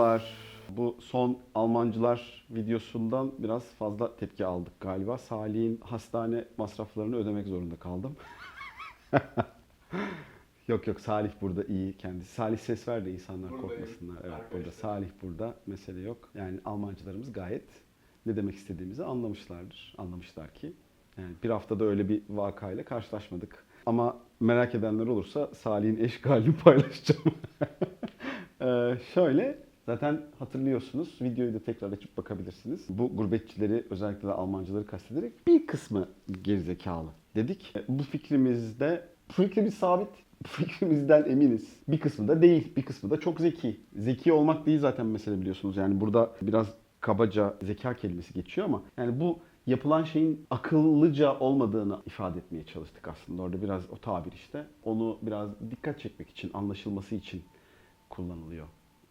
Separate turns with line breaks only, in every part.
Merhabalar. Bu son Almancılar videosundan biraz fazla tepki aldık galiba. Salih'in hastane masraflarını ödemek zorunda kaldım. yok yok Salih burada iyi kendisi. Salih ses ver de insanlar
Buradayım.
korkmasınlar. Evet
Arkadaşlar.
burada Salih burada mesele yok. Yani Almancılarımız gayet ne demek istediğimizi anlamışlardır. Anlamışlar ki. Yani bir haftada öyle bir vakayla karşılaşmadık. Ama merak edenler olursa Salih'in eşgalini paylaşacağım. Ee, şöyle zaten hatırlıyorsunuz videoyu da tekrar açıp bakabilirsiniz. Bu gurbetçileri özellikle de Almancıları kastederek bir kısmı gerizekalı dedik. Bu fikrimizde bu fikrimiz sabit. Bu fikrimizden eminiz. Bir kısmı da değil. Bir kısmı da çok zeki. Zeki olmak değil zaten mesele biliyorsunuz. Yani burada biraz kabaca zeka kelimesi geçiyor ama yani bu yapılan şeyin akıllıca olmadığını ifade etmeye çalıştık aslında. Orada biraz o tabir işte. Onu biraz dikkat çekmek için, anlaşılması için kullanılıyor.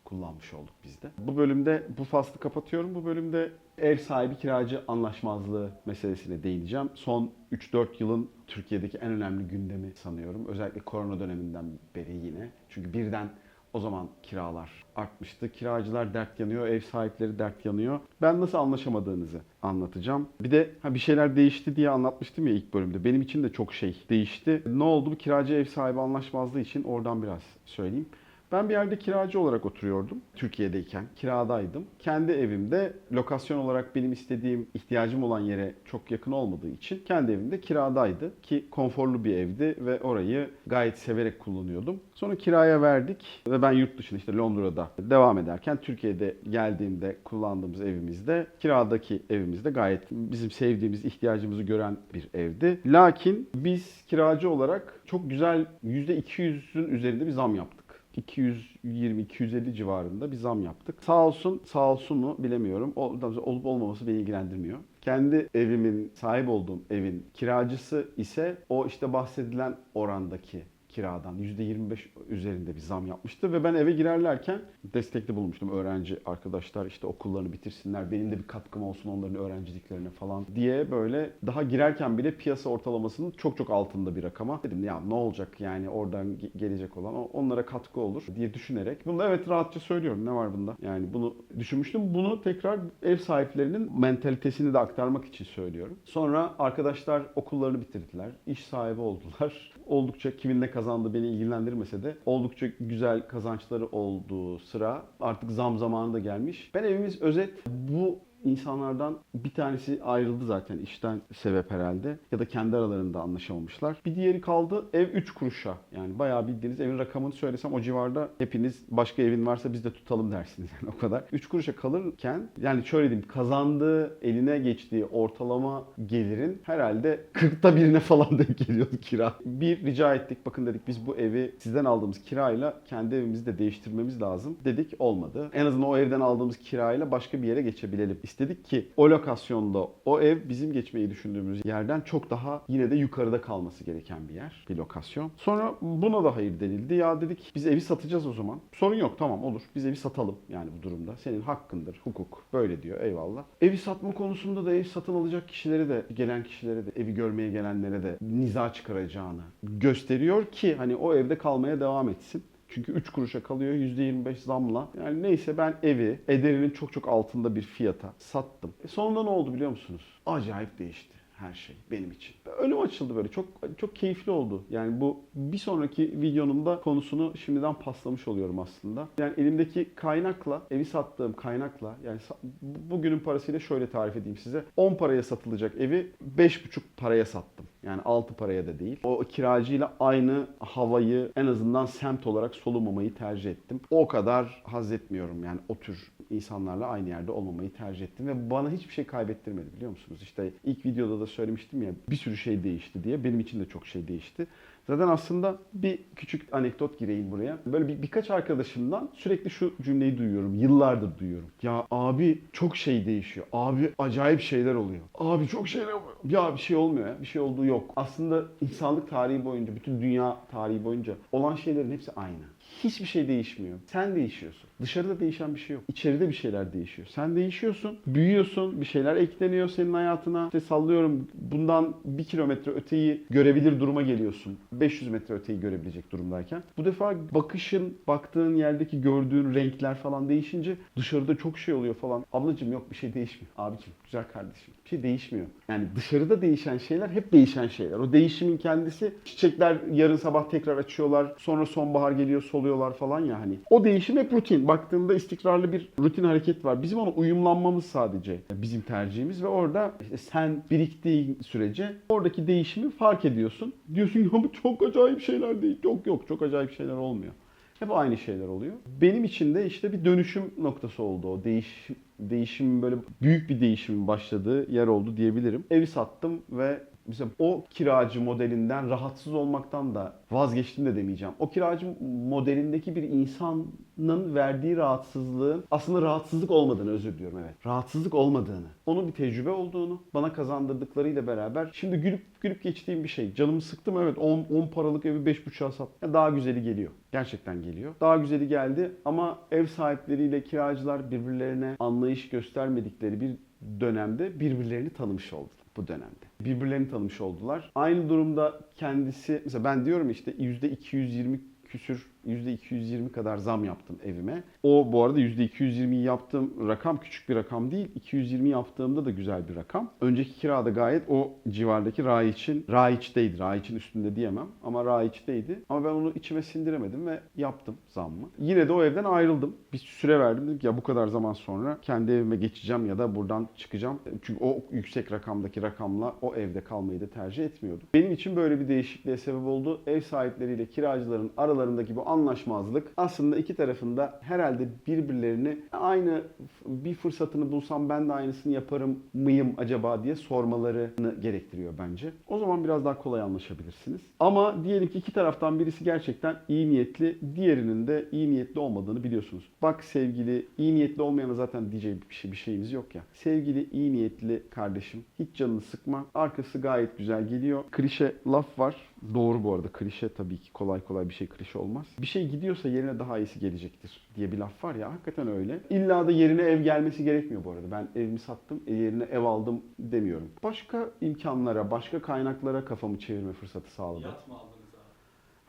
Kullanmış olduk biz de. Bu bölümde bu faslı kapatıyorum. Bu bölümde ev sahibi kiracı anlaşmazlığı meselesine değineceğim. Son 3-4 yılın Türkiye'deki en önemli gündemi sanıyorum. Özellikle korona döneminden beri yine. Çünkü birden o zaman kiralar artmıştı. Kiracılar dert yanıyor, ev sahipleri dert yanıyor. Ben nasıl anlaşamadığınızı anlatacağım. Bir de ha bir şeyler değişti diye anlatmıştım ya ilk bölümde. Benim için de çok şey değişti. Ne oldu? Bu kiracı ev sahibi anlaşmazlığı için oradan biraz söyleyeyim. Ben bir yerde kiracı olarak oturuyordum. Türkiye'deyken kiradaydım. Kendi evimde lokasyon olarak benim istediğim, ihtiyacım olan yere çok yakın olmadığı için kendi evimde kiradaydı ki konforlu bir evdi ve orayı gayet severek kullanıyordum. Sonra kiraya verdik ve ben yurt dışında işte Londra'da devam ederken Türkiye'de geldiğimde kullandığımız evimizde kiradaki evimizde gayet bizim sevdiğimiz, ihtiyacımızı gören bir evdi. Lakin biz kiracı olarak çok güzel %200'ün üzerinde bir zam yaptık. 220-250 civarında bir zam yaptık. Sağ olsun, sağ olsun mu bilemiyorum. Olup olmaması beni ilgilendirmiyor. Kendi evimin, sahip olduğum evin kiracısı ise o işte bahsedilen orandaki kiradan %25 üzerinde bir zam yapmıştı ve ben eve girerlerken destekli bulmuştum öğrenci arkadaşlar işte okullarını bitirsinler benim de bir katkım olsun onların öğrenciliklerine falan diye böyle daha girerken bile piyasa ortalamasının çok çok altında bir rakama. Dedim ya ne olacak yani oradan ge- gelecek olan onlara katkı olur diye düşünerek. Bunu evet rahatça söylüyorum. Ne var bunda? Yani bunu düşünmüştüm. Bunu tekrar ev sahiplerinin mentalitesini de aktarmak için söylüyorum. Sonra arkadaşlar okullarını bitirdiler iş sahibi oldular oldukça kimin ne kazandığı beni ilgilendirmese de oldukça güzel kazançları olduğu sıra artık zam zamanı da gelmiş. Ben evimiz özet bu insanlardan bir tanesi ayrıldı zaten işten sebep herhalde ya da kendi aralarında anlaşamamışlar. Bir diğeri kaldı ev 3 kuruşa. Yani bayağı bildiğiniz evin rakamını söylesem o civarda hepiniz başka evin varsa biz de tutalım dersiniz yani o kadar. 3 kuruşa kalırken yani şöyle diyeyim kazandığı eline geçtiği ortalama gelirin herhalde 40'ta birine falan denk geliyordu kira. Bir rica ettik bakın dedik biz bu evi sizden aldığımız kirayla kendi evimizi de değiştirmemiz lazım. Dedik olmadı. En azından o evden aldığımız kirayla başka bir yere geçebilelim. İstedik ki o lokasyonda o ev bizim geçmeyi düşündüğümüz yerden çok daha yine de yukarıda kalması gereken bir yer, bir lokasyon. Sonra buna da hayır denildi. Ya dedik biz evi satacağız o zaman. Sorun yok tamam olur. Biz evi satalım yani bu durumda. Senin hakkındır, hukuk. Böyle diyor eyvallah. Evi satma konusunda da ev satın alacak kişilere de, gelen kişilere de, evi görmeye gelenlere de niza çıkaracağını gösteriyor ki hani o evde kalmaya devam etsin. Çünkü 3 kuruşa kalıyor %25 zamla. Yani neyse ben evi ederinin çok çok altında bir fiyata sattım. E sonunda ne oldu biliyor musunuz? Acayip değişti her şey benim için. Önüm açıldı böyle. Çok çok keyifli oldu. Yani bu bir sonraki videonun da konusunu şimdiden paslamış oluyorum aslında. Yani elimdeki kaynakla, evi sattığım kaynakla yani bugünün parasıyla şöyle tarif edeyim size. 10 paraya satılacak evi 5,5 paraya sattım. Yani 6 paraya da değil. O kiracıyla aynı havayı en azından semt olarak solumamayı tercih ettim. O kadar haz etmiyorum yani o tür insanlarla aynı yerde olmamayı tercih ettim ve bana hiçbir şey kaybettirmedi biliyor musunuz? İşte ilk videoda da söylemiştim ya bir sürü şey değişti diye. Benim için de çok şey değişti. Zaten aslında bir küçük anekdot gireyim buraya. Böyle bir, birkaç arkadaşımdan sürekli şu cümleyi duyuyorum. Yıllardır duyuyorum. Ya abi çok şey değişiyor. Abi acayip şeyler oluyor. Abi çok şeyler oluyor. Ya bir şey olmuyor ya. Bir şey olduğu yok. Aslında insanlık tarihi boyunca, bütün dünya tarihi boyunca olan şeylerin hepsi aynı. Hiçbir şey değişmiyor. Sen değişiyorsun. Dışarıda değişen bir şey yok. İçeride bir şeyler değişiyor. Sen değişiyorsun, büyüyorsun, bir şeyler ekleniyor senin hayatına. İşte sallıyorum bundan bir kilometre öteyi görebilir duruma geliyorsun. 500 metre öteyi görebilecek durumdayken. Bu defa bakışın, baktığın yerdeki gördüğün renkler falan değişince dışarıda çok şey oluyor falan. Ablacığım yok bir şey değişmiyor. Abicim, güzel kardeşim. Bir şey değişmiyor. Yani dışarıda değişen şeyler hep değişen şeyler. O değişimin kendisi çiçekler yarın sabah tekrar açıyorlar. Sonra sonbahar geliyor soluyorlar falan ya hani. O değişim hep rutin. Baktığında istikrarlı bir rutin hareket var. Bizim ona uyumlanmamız sadece bizim tercihimiz ve orada işte sen biriktiğin sürece oradaki değişimi fark ediyorsun. Diyorsun ya bu çok acayip şeyler değil. Yok yok çok acayip şeyler olmuyor. Hep aynı şeyler oluyor. Benim için de işte bir dönüşüm noktası oldu o. Değişim, değişimin böyle büyük bir değişimin başladığı yer oldu diyebilirim. Evi sattım ve mesela o kiracı modelinden rahatsız olmaktan da vazgeçtim de demeyeceğim. O kiracı modelindeki bir insanın verdiği rahatsızlığın aslında rahatsızlık olmadığını özür diliyorum evet. Rahatsızlık olmadığını, onun bir tecrübe olduğunu bana kazandırdıklarıyla beraber şimdi gülüp gülüp geçtiğim bir şey. Canımı sıktım evet 10, 10 paralık evi 5.5'a sattım. Ya Daha güzeli geliyor. Gerçekten geliyor. Daha güzeli geldi ama ev sahipleriyle kiracılar birbirlerine anlayış göstermedikleri bir dönemde birbirlerini tanımış oldular bu dönemde. Birbirlerini tanımış oldular. Aynı durumda kendisi mesela ben diyorum işte %220 küsür %220 kadar zam yaptım evime. O bu arada %220 yaptığım rakam küçük bir rakam değil. 220 yaptığımda da güzel bir rakam. Önceki kirada gayet o civardaki Raiç'in, Raiç'teydi. Raiç'in üstünde diyemem ama Raiç'teydi. Ama ben onu içime sindiremedim ve yaptım zammı. Yine de o evden ayrıldım. Bir süre verdim. Dedim ki ya bu kadar zaman sonra kendi evime geçeceğim ya da buradan çıkacağım. Çünkü o yüksek rakamdaki rakamla o evde kalmayı da tercih etmiyordum. Benim için böyle bir değişikliğe sebep oldu. Ev sahipleriyle kiracıların aralarındaki bu anlaşmazlık aslında iki tarafında herhalde birbirlerini aynı bir fırsatını bulsam ben de aynısını yaparım mıyım acaba diye sormalarını gerektiriyor bence. O zaman biraz daha kolay anlaşabilirsiniz. Ama diyelim ki iki taraftan birisi gerçekten iyi niyetli, diğerinin de iyi niyetli olmadığını biliyorsunuz. Bak sevgili iyi niyetli olmayana zaten diyecek bir, şey, bir şeyimiz yok ya. Sevgili iyi niyetli kardeşim hiç canını sıkma. Arkası gayet güzel geliyor. Klişe laf var. Doğru bu arada. Klişe tabii ki kolay kolay bir şey klişe olmaz. Bir şey gidiyorsa yerine daha iyisi gelecektir diye bir laf var ya. Hakikaten öyle. İlla da yerine ev gelmesi gerekmiyor bu arada. Ben evimi sattım, e, yerine ev aldım demiyorum. Başka imkanlara, başka kaynaklara kafamı çevirme fırsatı sağladı.
Yat mı aldınız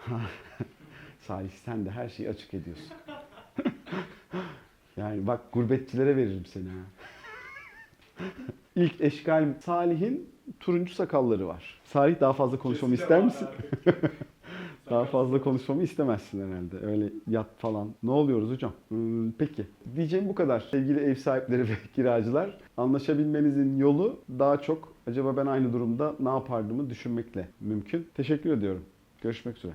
abi?
Salih sen de her şeyi açık ediyorsun. yani bak gurbetçilere veririm seni ha. İlk eşkal Salih'in turuncu sakalları var. Salih daha fazla konuşmamı ister misin? Daha fazla konuşmamı istemezsin herhalde. Öyle yat falan. Ne oluyoruz hocam? Hmm, peki. Diyeceğim bu kadar. Sevgili ev sahipleri ve kiracılar. Anlaşabilmenizin yolu daha çok acaba ben aynı durumda ne yapardımı düşünmekle mümkün. Teşekkür ediyorum. Görüşmek üzere.